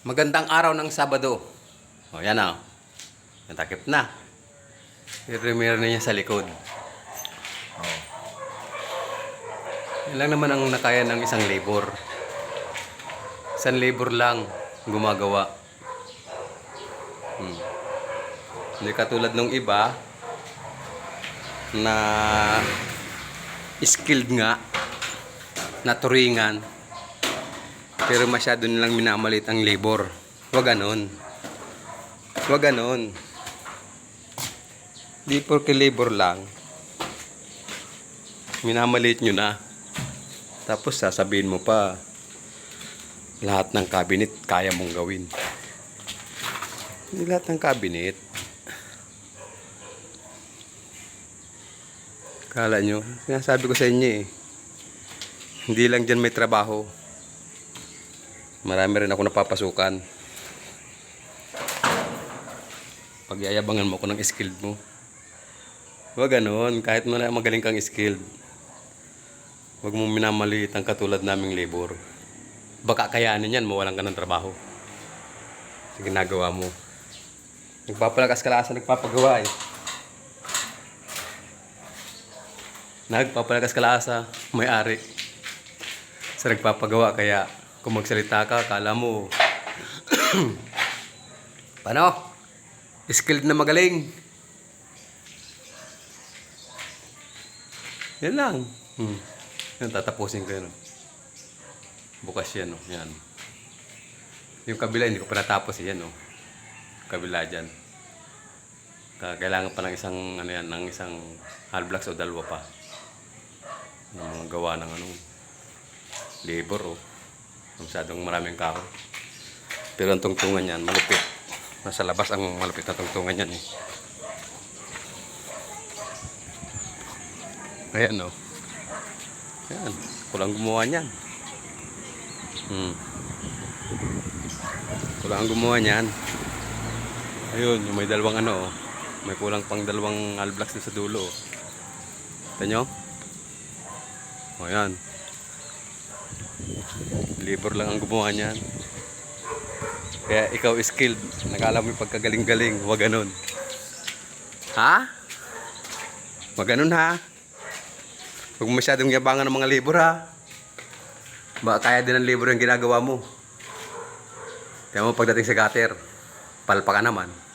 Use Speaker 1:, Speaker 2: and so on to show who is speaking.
Speaker 1: Magandang araw ng Sabado. O, yan o. Natakip na. Na niya sa likod. O. Yan lang naman ang nakaya ng isang labor. Isang labor lang gumagawa. Hmm. Hindi katulad nung iba na skilled nga na turingan pero masyado nilang minamalit ang labor. Huwag ganon. Huwag ganon. Di porke labor lang. Minamalit nyo na. Tapos sasabihin mo pa, lahat ng cabinet kaya mong gawin. Hindi lahat ng cabinet. Kala nyo, sinasabi ko sa inyo eh. Hindi lang dyan may trabaho. Marami rin ako napapasukan. Pagyayabangan mo ko ng skilled mo. Huwag ganun, kahit mala- magaling kang skilled. Huwag mong minamaliit ang katulad naming labor. Baka kayanin yan, mawalan ka ng trabaho. Sa ginagawa mo. Nagpapalakas ka sa nagpapagawa eh. Nagpapalakas ka lang sa may-ari. Sa nagpapagawa, kaya kung magsalita ka, kala mo, paano? Skilled na magaling. Yan lang. Hmm. Yan, tatapusin ko oh. Bukas yan, oh. Yan. Yung kabila, hindi ko pa natapos. eh. Yan, oh. Kabila dyan. Ka- Kailangan pa ng isang, ano yan, ng isang half-blocks o dalawa pa. Ng mga gawa ng ano, labor, oh. Masyadong maraming kahoy. Pero ang tungtungan yan, malupit. Nasa labas ang malupit na tungtungan yan, eh. Ayan, oh. Ayan, kulang gumawa niyan. Hmm. Kulang gumawa niyan. Ayun, may dalawang ano, oh. May kulang pang dalawang alblocks sa dulo. oh. Kita nyo? O, ayan. Labor lang ang gumawa niyan. Kaya ikaw skilled. Nakala mo pagkagaling-galing. Huwag ganun. Ha? Huwag ganun ha. Huwag masyadong yabangan ng mga labor ha. Baka kaya din ng labor yung ginagawa mo. Kaya mo pagdating sa gutter, palpa ka naman.